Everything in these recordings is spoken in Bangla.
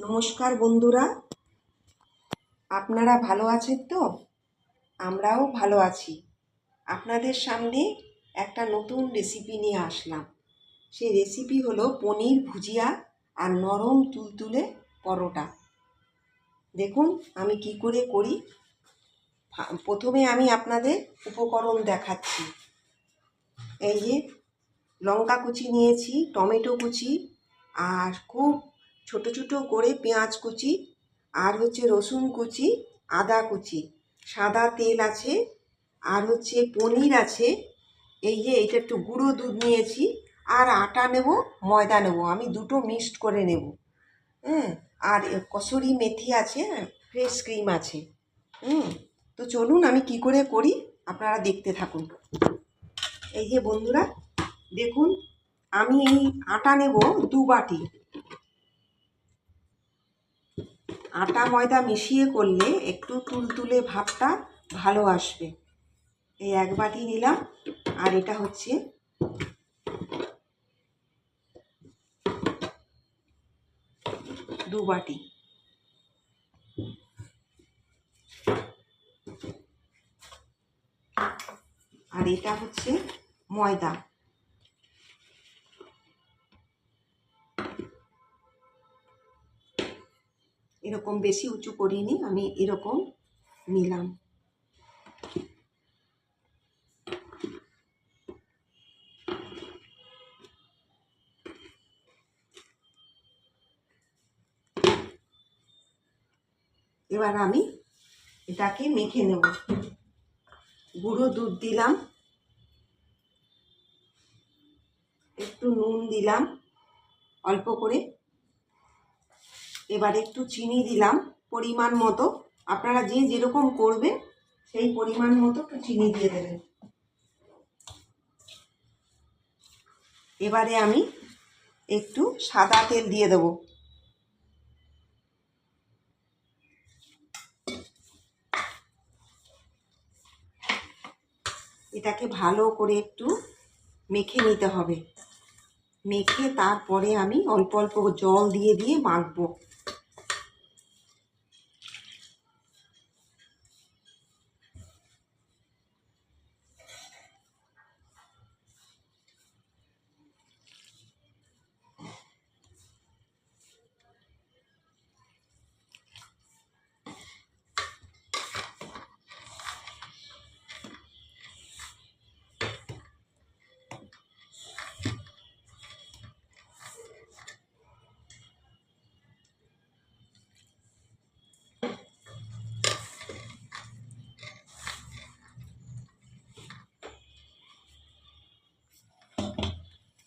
নমস্কার বন্ধুরা। আপনারা ভালো আছেন তো? আমরাও ভালো আছি। আপনাদের সামনে একটা নতুন রেসিপি নিয়ে আসলাম। সেই রেসিপি হলো পনির ভুজিয়া আর নরম তুলতুলে পরোটা। দেখুন, আমি কি করে করি। প্রথমে আমি আপনাদের উপকরণ দেখাচ্ছি। এই যে লঙ্কা কুচি নিয়েছি, টমেটো কুচি আর খুব ছোট ছোট করে পেঁয়াজ কুচি আর হচ্ছে রসুন কুচি, আদা কুচি। সাদা তেল আছে আর হচ্ছে পনির আছে। এই যে এটা একটু গুঁড়ো দুধ নিয়েছি আর আটা নেব, ময়দা নেব। আমি দুটো মিক্সড করে নেব। হ্যাঁ আর কসুরি মেথি আছে ফ্রেশ ক্রিম আছে। হুম, তো চলুন আমি কি করে করি আপনারা দেখতে থাকুন। এই যে বন্ধুরা, দেখুন, আমি এই আটা নেব দু বাটি। আটা ময়দা মিশিয়ে করলে একটু তুলতুলে ভাবটা ভালো আসবে। এই এক বাটি নিলাম, আর এটা হচ্ছে দু বাটি। আর এটা হচ্ছে ময়দা। এরকম বেশি উঁচু করিনি, আমি এরকম নিলাম। এবার আমি এটাকে মেখে নেব। গুঁড়ো দুধ দিলাম। একটু নুন দিলাম, অল্প করে। এবার একটু চিনি দিলাম পরিমাণ মতো। আপনারা যে যেরকম করবেন, সেই পরিমাণ মতো একটু চিনি দিয়ে দেবেন। এবারে আমি একটু সাদা তেল দিয়ে দেবো। এটাকে ভালো করে একটু মেখে নিতে হবে। মেখে তারপরে আমি অল্প অল্প জল দিয়ে দিয়ে মাখবো।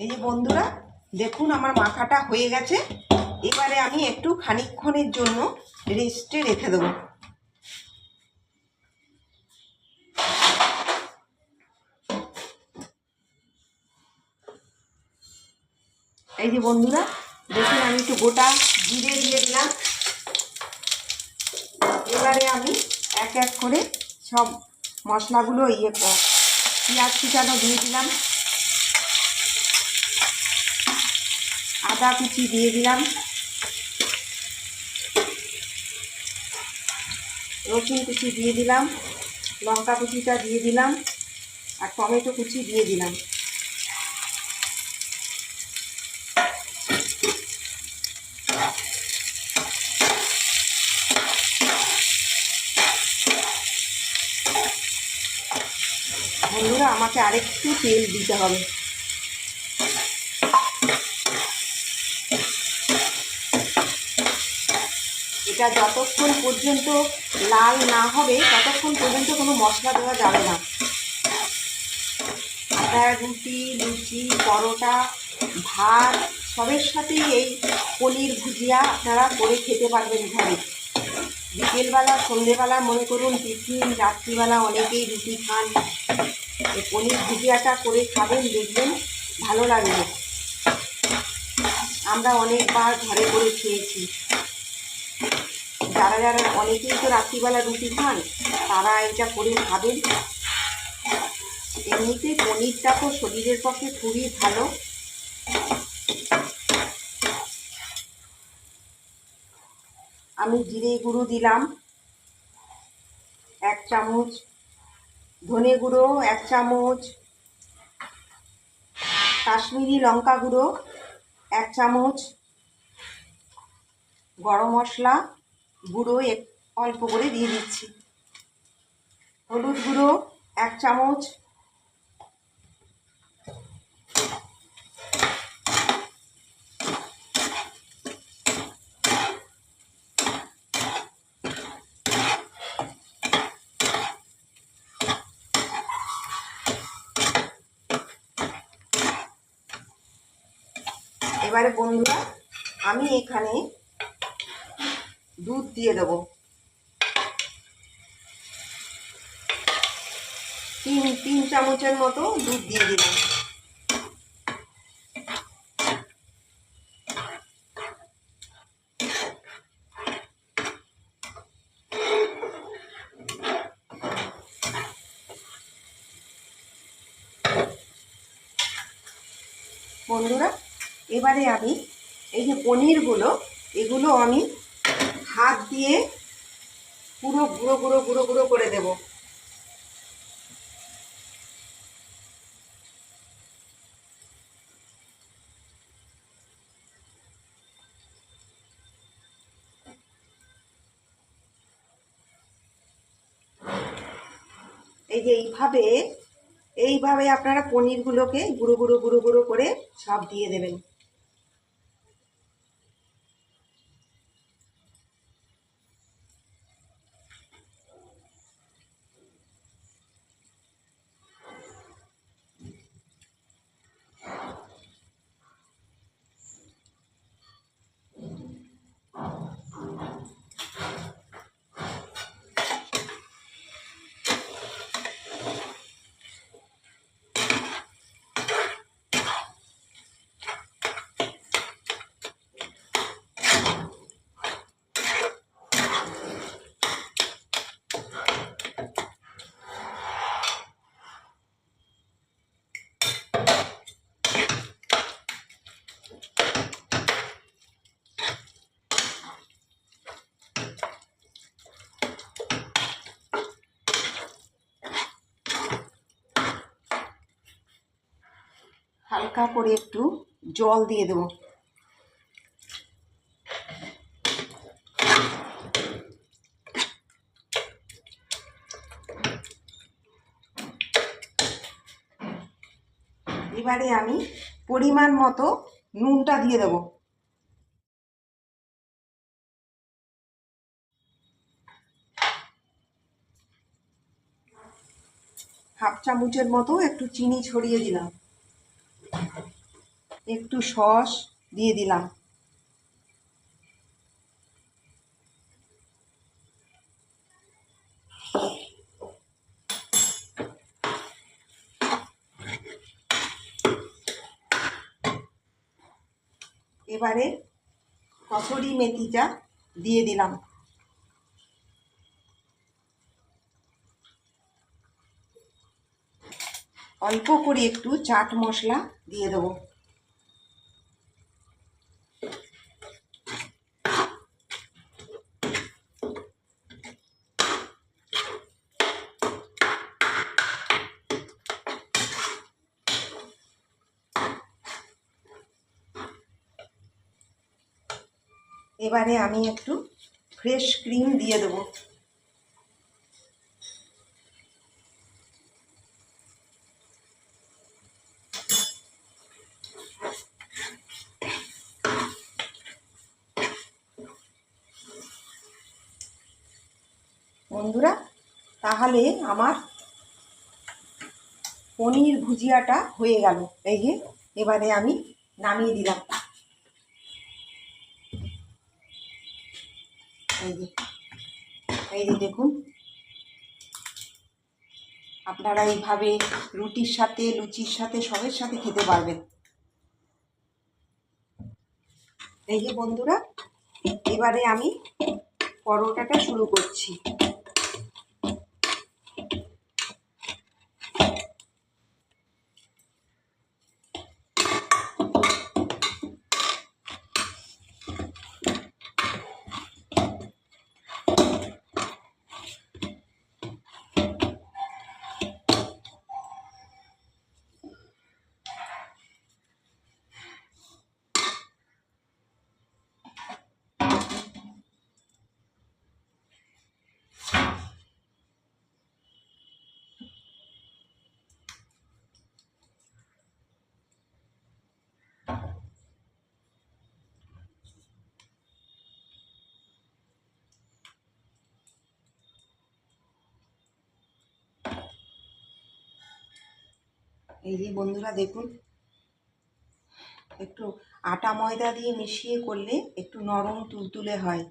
এই যে বন্ধুরা, দেখুন আমার মাখাটা হয়ে গেছে। এবারে আমি একটু খানিকক্ষণের জন্য রেস্টে রেখে দেবো। এই যে বন্ধুরা, দেখুন আমি একটু গোটা জিরে দিয়ে দিলাম। এবারে আমি এক এক করে সব মশলাগুলো ইয়ে পেঁয়াজ কুচানো দিয়ে দিলাম। আদা কুচি দিয়ে দিলাম। রসুন কুচি দিয়ে দিলাম, লঙ্কা কুচিটা দিয়ে দিলাম, আর টমেটো কুচি দিয়ে দিলাম। বন্ধুরা, আমাকে আরেকটু তেল দিতে হবে। এটা যতক্ষণ পর্যন্ত লাল না হবে, ততক্ষণ পর্যন্ত কোনো মশলা দেওয়া যাবে না। আপনারা রুটি, লুচি, পরোটা, ভাত, সবের সাথেই এই পনির ভুজিয়া আপনারা করে খেতে পারবেন ঘরে বিকেলবেলা, সন্ধেবেলা মনে করুন, টিফিন, রাত্রিবেলা অনেকেই রুটি খান। এই পনির ভুজিয়াটা করে খাবেন, দেখবেন ভালো লাগবে। আমরা অনেকবার ঘরে করে খেয়েছি। যারা যারা অনেকেই তো রাত্রিবেলা রুটি খান, তারা এটা করে খাবেন। এমনিতে পনিরটা তো শরীরের পক্ষে খুবই ভালো। আমি জিরে গুঁড়ো দিলাম, এক চামচ। ধনে গুঁড়ো, এক চামচ। কাশ্মীরি লঙ্কা গুঁড়ো, এক চামচ। গরম মশলা। গুঁড়ো এক অল্প করে দিয়ে দিচ্ছি। হলুদ গুঁড়ো এক চামচ। এবারে বন্ধুরা আমি এখানে দুধ দিয়ে দেবো। তিন তিন চামচের মতো দুধ দিয়ে দিলাম। বন্ধুরা, এবারে আমি এই যে পনিরগুলো, এগুলো আমি দিয়ে পুরো গুঁড়ো গুঁড়ো গুঁড়ো গুঁড়ো করে দেবো। এই যে এইভাবে এইভাবে আপনারা পনিরগুলোকে গুঁড়ো গুঁড়ো গুঁড়ো গুঁড়ো করে সব দিয়ে দেবেন। হালকা করে একটু জল দিয়ে দেবো। এবারে আমি পরিমাণ মতো নুনটা দিয়ে দেবো। হাফ চামচের মতো একটু চিনি ছড়িয়ে দিলাম। একটু সস দিয়ে দিলাম। এবারে কসুরি মেথিটা দিয়ে দিলাম। অল্প করে একটু চাট মশলা দিয়ে দেবো। এবারে আমি একটু ফ্রেশ ক্রিম দিয়ে দেবো। বন্ধুরা, তাহলে আমার পনির ভুজিয়াটা হয়ে গেল। এই যে, এবারে আমি নামিয়ে দিলাম। এই যে দেখুন। আপনারা এইভাবে রুটির সাথে, লুচির সাথে, সবের সাথে খেতে পারবেন। এই যে বন্ধুরা, এবারে আমি পরোটাটা শুরু করছি। এই যে বন্ধুরা দেখুন একটু আটা ময়দা দিয়ে মিশিয়ে করলে একটু নরম তুলতুলে হয়।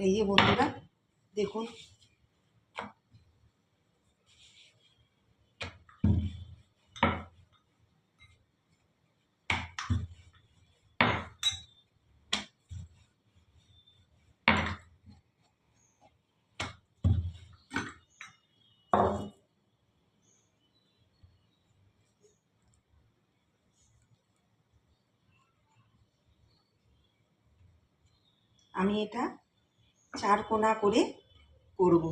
এই যে বন্ধুরা দেখুন। আমি এটা চার কোনা করে করব।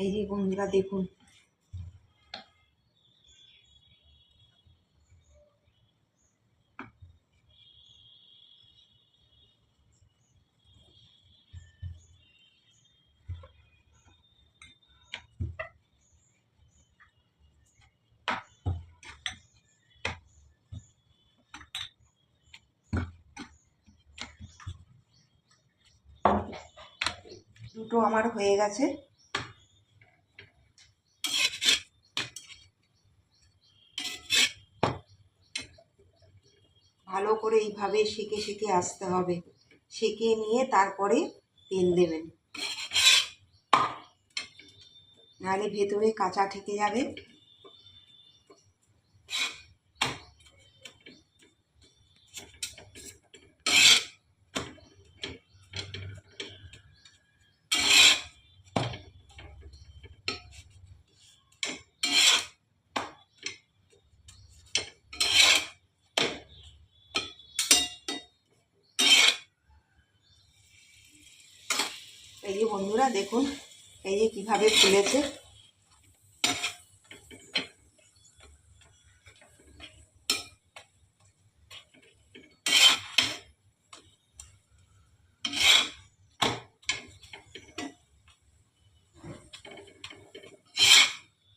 এই যে বন্ধুরা দেখুন। দুটো আমার হয়ে গেছে। ভালো করে এইভাবে সেঁকে সেঁকে আসতে হবে। সেঁকে নিয়ে তারপরে তেল দেবেন। নাহলে ভেতরে কাঁচা থেকে যাবে। এই যে বন্ধুরা, দেখুন, এই যে কীভাবে ফুলেছে।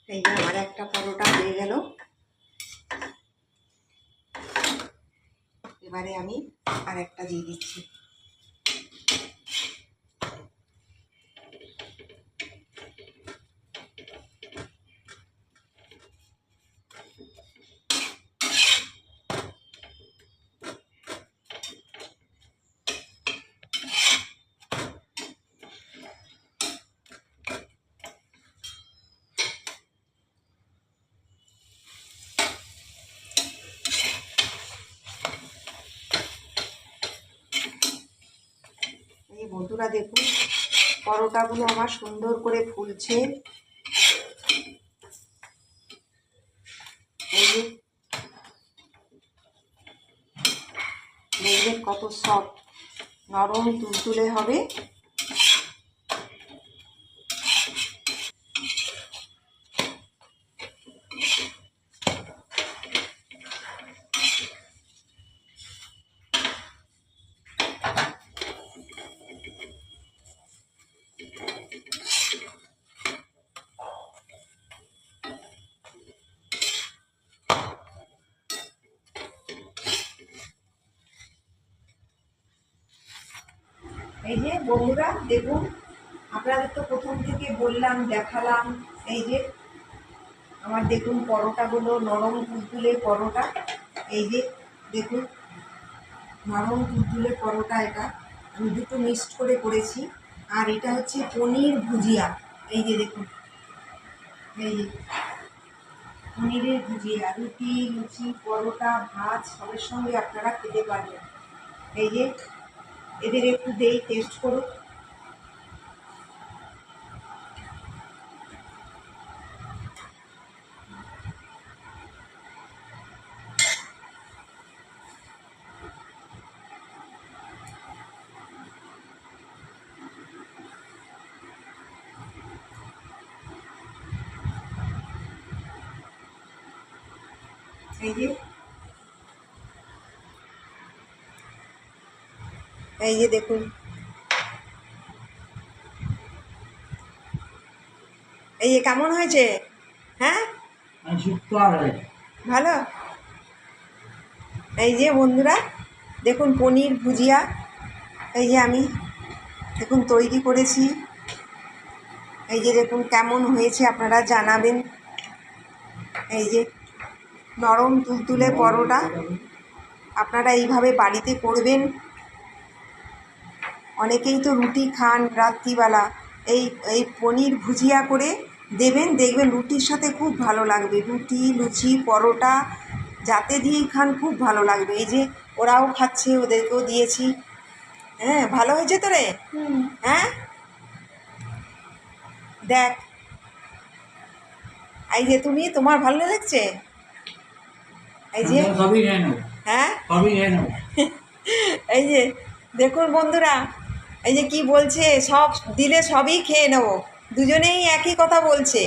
এই যে আমার একটা পরোটা হয়ে গেল। এবারে আমি আর একটা দিয়ে দিচ্ছি এই বন্ধুরা দেখুন পরোটাগুলো আমার সুন্দর করে ফুলছে। দেখবেন কত সফট নরম তুলতুলে হবে। এই যে বন্ধুরা, দেখুন, আপনাদের তো প্রথম থেকে বললাম, দেখালাম, এই যে আমার দেখুন পরোটাগুলো, নরম তুলতুলে পরোটা, এই যে দেখুন, নরম তুলতুলে পরোটা এটা। আমি দুটো মিক্সড করে করেছি, আর এটা হচ্ছে পনির ভুজিয়া, এই যে দেখুন, এই যে পনিরের ভুজিয়া, রুটি, লুচি, পরোটা, ভাত, সবের সঙ্গে আপনারা খেতে পারবেন। এই যে এদের একটু দেই টেস্ট করো এই যে এই যে দেখুন। এই যে কেমন হয়েছে? হ্যাঁ? হয়েছে। ভালো? এই যে বন্ধুরা দেখুন পনির ভুজিয়া এই যে আমি দেখুন তৈরি করেছি। এই যে দেখুন কেমন হয়েছে আপনারা জানাবেন। এই যে নরম তুলতুলে পরোটা আপনারা এইভাবে বাড়িতে করবেন। অনেকেই তো রুটি খান রাত্রিবেলা। এই এই পনির ভুজিয়া করে দেবেন দেখবেন রুটির সাথে খুব ভালো লাগবে। রুটি লুচি পরোটা যাতে দিয়েই খান খুব ভালো লাগবে। এই যে ওরাও খাচ্ছে ওদেরকেও দিয়েছি। হ্যাঁ ভালো হয়েছে তো রে? হ্যাঁ? দেখ। এই যে তুমি তোমার ভালো লাগছে? এই যে হ্যাঁ? এই যে দেখুন বন্ধুরা এই যে কি বলছে, সব দিলে সবই খেয়ে নেব। দুজনেই একই কথা বলছে।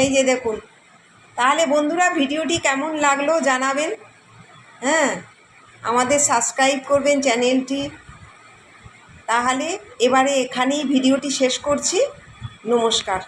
এই যে দেখুন, তাহলে বন্ধুরা ভিডিওটি কেমন লাগল জানাবেন। হ্যাঁ আমাদের সাবস্ক্রাইব করবেন চ্যানেলটি। তাহলে এবারে এখানেই ভিডিওটি শেষ করছি। নমস্কার।